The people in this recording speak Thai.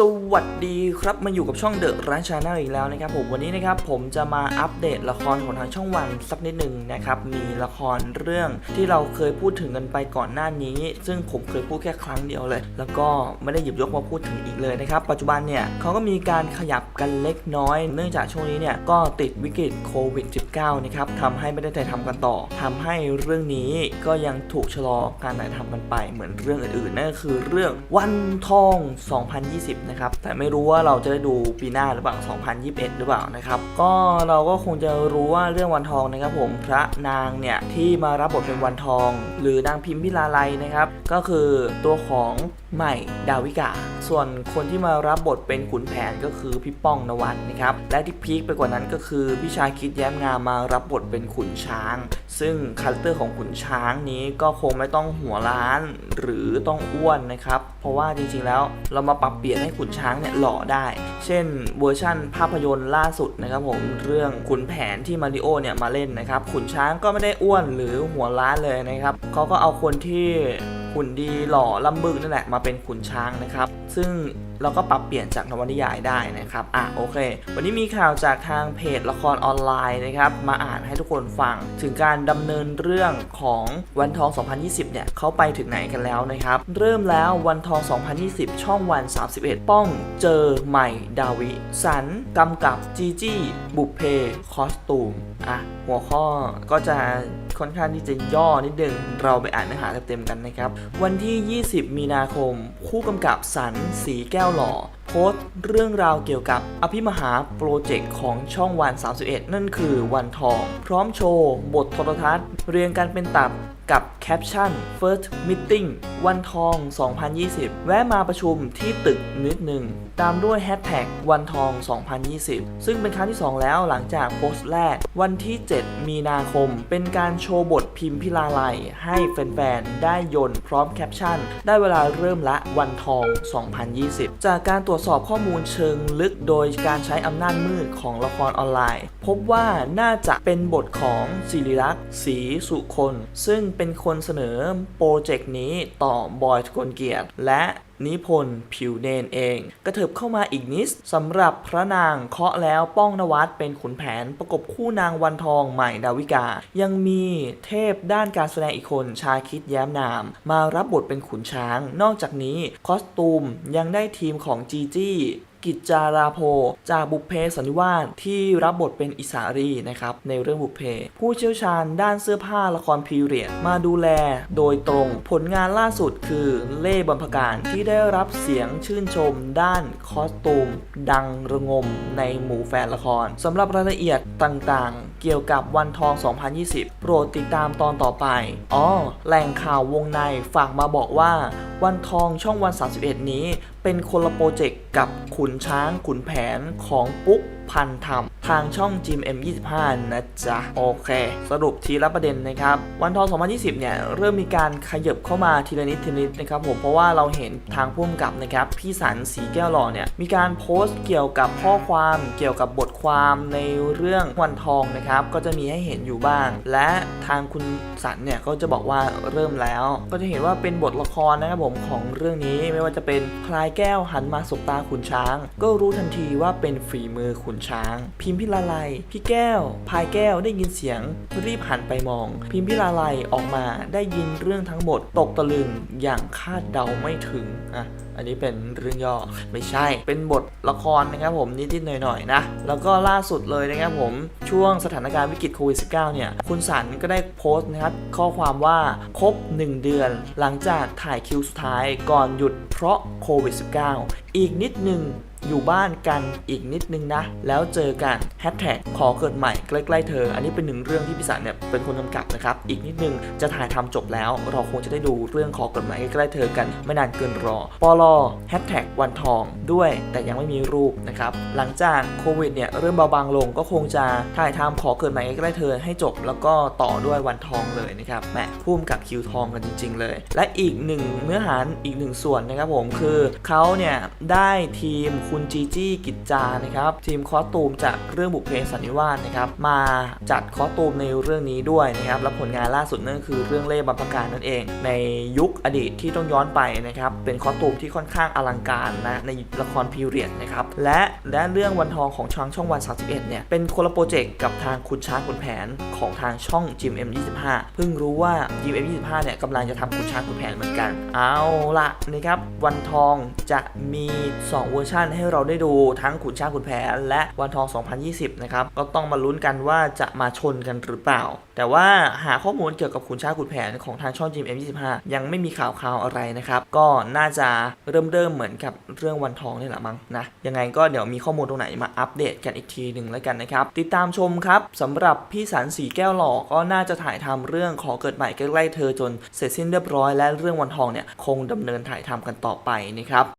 สวัสดีครับมาอยู่กับช่องเดอะร้านชาแนลอีกแล้วนะครับผมวันนี้นะครับผมจะมาอัปเดตละครของทางช่องวันสักนิดหนึ่งนะครับมีละครเรื่องที่เราเคยพูดถึงกันไปก่อนหน้านี้ ซึ่งผมเคยพูดแค่ครั้งเดียวเลย แล้วก็ไม่ได้หยิบยกมาพูดถึงอีกเลยนะครับปัจจุบันเนี่ยเขาก็มีการขยับกันเล็กน้อย เนื่องจากช่วงนี้เนี่ยก็ติดวิกฤตโควิด -19 นะครับทำให้ไม่ได้ถ่ายทำกันต่อทำให้เรื่องนี้ก็ยังถูกชะลอการถ่ายทำกันไปเหมือนเรื่องอื่นๆนั่นก็คือเรื่องวันทอง 2020นะครับแต่ไม่รู้ว่าเราจะได้ดูปีหน้าหรือเปล่า 2021 หรือเปล่านะครับก็เราก็คงจะรู้ว่าเรื่องวันทองนะครับผมพระนางเนี่ยที่มารับบทเป็นวันทอง หรือนางพิมพิลาไลนะครับก็คือตัวของใหม่ดาวิกา ส่วนคนที่มารับบทเป็นขุนแผนก็คือพี่ป้องนวัดนะครับและที่พีคไปกว่านั้นก็คือพี่ชาคิดแย้มงามมารับบทเป็นขุนช้าง ซึ่งคาแรคเตอร์ของขุนช้างนี้ก็คงไม่ต้องหัวล้าน หรือต้องอ้วนนะครับเพราะว่าจริงๆแล้วเรามาปรับเปลี่ยนให้ขุนช้างเนี่ยหล่อได้ เช่นเวอร์ชั่นภาพยนตร์ล่าสุดนะครับผมเรื่องขุนแผนที่มาริโอเนี่ยมาเล่นนะครับขุนช้างก็ไม่ได้อ้วนหรือหัวล้านเลยนะครับเขาก็เอาคนที่ หุ่นดีหล่อลำบึกนั่นแหละมาเป็นขุนช้างนะครับ ซึ่งเราก็ปรับเปลี่ยนจากนวนิยายได้นะครับอะโอเค วันนี้มีข่าวจากทางเพจละครออนไลน์นะครับมาอ่านให้ทุกคนฟัง ถึงการดำเนินเรื่องของวันทอง 2020 เนี่ยเขาไปถึงไหนกันแล้วนะครับ เริ่มแล้ววันทอง 2020 ช่องวัน 31 ป้องเจอใหม่ดาวิสันกำกับจีจี้บุพเพคอสตูมอะหัวข้อก็จะ ค่อนข้างที่จะย่อนิดนึง เราไปอ่านเนื้อหาเต็มๆกันนะครับ วันที่ 20 มีนาคม คู่กำกับสันสีแก้วหล่อโพสต์เรื่องราวเกี่ยวกับอภิมหาโปรเจกต์ของช่องวัน 31 นั่นคือวันทอง พร้อมโชว์ บทโทรทัศน์ เรียงกันเป็นตับ กับแคปชั่น First Meeting วันทอง 2020 แวะมาประชุมที่ตึกนิดหนึ่ง ตามด้วยแฮชแท็กวันทอง 2020 ซึ่งเป็นครั้งที่ 2 แล้วหลังจากโพสต์แรก วันที่ 7 มีนาคม เป็นการโชว์บทพิมพ์พิลาไลยให้แฟนๆ ได้ยนต์พร้อมแคปชั่น ได้เวลาเริ่มละวันทอง 2020 จากการตรวจสอบข้อมูลเชิงลึกโดยการใช้อำนาจมืดของละครออนไลน์ พบว่าน่าจะเป็นบทของศิริรักษ์ศรีสุคน ซึ่งเป็นคนเสนอโปรเจกต์นี้ต่อบอยทกลเกียรติ และนิพนธ์ผิวเนนเอง กระเถิบเข้ามาอีกนิดสำหรับพระนางเคาะแล้วป้องนวัดเป็นขุนแผนประกบคู่นางวันทองใหม่ดาวิกา ยังมีเทพด้านการแสดงอีกคนชาคิดแย้มนาม มารับบทเป็นขุนช้าง นอกจากนี้คอสตูมยังได้ทีมของจีจี้ กิจจาราโพจากบุพเพสันนิวาสที่รับบทเป็นอิสารีนะครับในเรื่องบุพเพ ผู้เชี่ยวชาญด้านเสื้อผ้าละครพีเรียดมาดูแลโดยตรงผลงานล่าสุดคือเล่บัมพการที่ได้รับเสียงชื่นชมด้านคอสตูม ดังระงมในหมู่แฟนละครสำหรับรายละเอียดต่างๆ เกี่ยวกับวันทอง 2020 โปรดติดตามตอนต่อไป อ๋อ แหล่งข่าววงในฝากมาบอกว่า วันทองช่องวัน 31 นี้ เป็นคนละโปรเจกต์กับขุนช้างขุนแผนของปุ๊กพันธรรม ทางช่อง GMM25 นะจ๊ะ โอเค สรุปทีละประเด็นนะครับ วันทอง2020 เนี่ย เริ่มมีการขยับเข้ามาทีละนิดทีละนิดนะครับผม เพราะว่าเราเห็นทางพุ่มกับนะครับ พี่สันสีแก้วหล่อเนี่ย มีการโพสต์เกี่ยวกับข้อความเกี่ยวกับบทความในเรื่องวันทองนะครับ ก็จะมีให้เห็นอยู่บ้าง และทางคุณสันเนี่ยก็จะบอกว่าเริ่มแล้ว ก็จะเห็นว่าเป็นบทละครนะครับผมของเรื่องนี้ไม่ว่าจะเป็นพลายแก้วหันมาสบตาขุนช้าง ก็รู้ทันทีว่าเป็นฝีมือขุนช้างพิมพิลาไลยพี่แก้ว พายแก้วได้ยินเสียง รีบหันไปมอง พิมพิลาไลยออกมาได้ยินเรื่องทั้งหมดตกตะลึงอย่างคาดเดาไม่ถึงอะอันนี้เป็นเรื่องย่อไม่ใช่ เป็นบทละครนะครับผมนิดๆหน่อยๆนะ แล้วก็ล่าสุดเลยนะครับผมช่วงสถานการณ์วิกฤตโควิด -19 เนี่ย คุณสันก็ได้โพสต์นะครับ ข้อความว่าครบ 1 เดือน หลังจากถ่ายคิวสุดท้ายก่อนหยุดเพราะโควิด -19 อีกนิดหนึ่ง อยู่บ้านกันอีกนิดนึงนะ แล้วเจอกันแฮชแท็กขอเกิดใหม่ใกล้ๆเธอ อันนี้เป็นหนึ่งเรื่องที่พี่สันเนี่ยเป็นคนกำกับนะครับ อีกนิดนึงจะถ่ายทำจบแล้ว เราคงจะได้ดูเรื่องขอเกิดใหม่ใกล้ๆเธอกันไม่นานเกินรอปลอแฮชแท็กวันทองด้วยแต่ยังไม่มีรูปนะครับ หลังจากโควิดเนี่ยเริ่มเบาบางลงก็คงจะถ่ายทำขอเกิดใหม่ใกล้ๆเธอให้จบ แล้วก็ต่อด้วยวันทองเลยนะครับแหมพุ่มกับคิวทองกันจริง ๆ เลย และอีกหนึ่งเนื้อหาอีกหนึ่งส่วนนะครับผมคือเขาเนี่ยได้ทีมคุณุณจีจี้กิจจานะครับทีมคอสตูมจากเรื่องบุพเพสันนิวาสนะครับมาจัดคอสตูมในเรื่องนี้ด้วยนะครับและผลงานล่าสุดนั่นคือเรื่องเล่บัมพการนั่นเอง ในยุคอดีตที่ต้องย้อนไปนะครับเป็นคอสตูมที่ค่อนข้างอลังการนะในละครพีเรียดนะครับและและเรื่องวันทองของช่องช่องวัน 31 เนี่ยเป็นคนละโปรเจกต์กับทางคุณช้างคุณแผนของทางช่อง GMM25 เพิ่งรู้ว่า GMM25 เนี่ยกำลังจะทำคุณช้างคุณแผนเหมือนกัน เอาละนะครับวันทองจะมี 2 เวอร์ชันให้เราได้ดูทั้งขุนช้างขุนแผน และวันทอง 2020 นะครับ ก็ต้องมาลุ้นกันว่าจะมาชนกันหรือเปล่า แต่ว่าหาข้อมูลเกี่ยวกับขุนช้างขุนแผนของทางช่อง GMM25 ยังไม่มีข่าวข่าวอะไรนะครับ ก็น่าจะเริ่มเริ่มเหมือนกับเรื่องวันทองนี่แหละมั้งนะ ยังไงก็เดี๋ยวมีข้อมูลตรงไหนมาอัปเดตกันอีกทีหนึ่งแล้วกันนะครับ ติดตามชมครับสำหรับพี่สันสีแก้วหล่อก็น่าจะถ่ายทำเรื่องขอเกิดใหม่ใกล้ๆเธอจนเสร็จสิ้นเรียบร้อยและเรื่องวันทองเนี่ยคงดำเนินถ่ายทำกันต่อไปนะครับ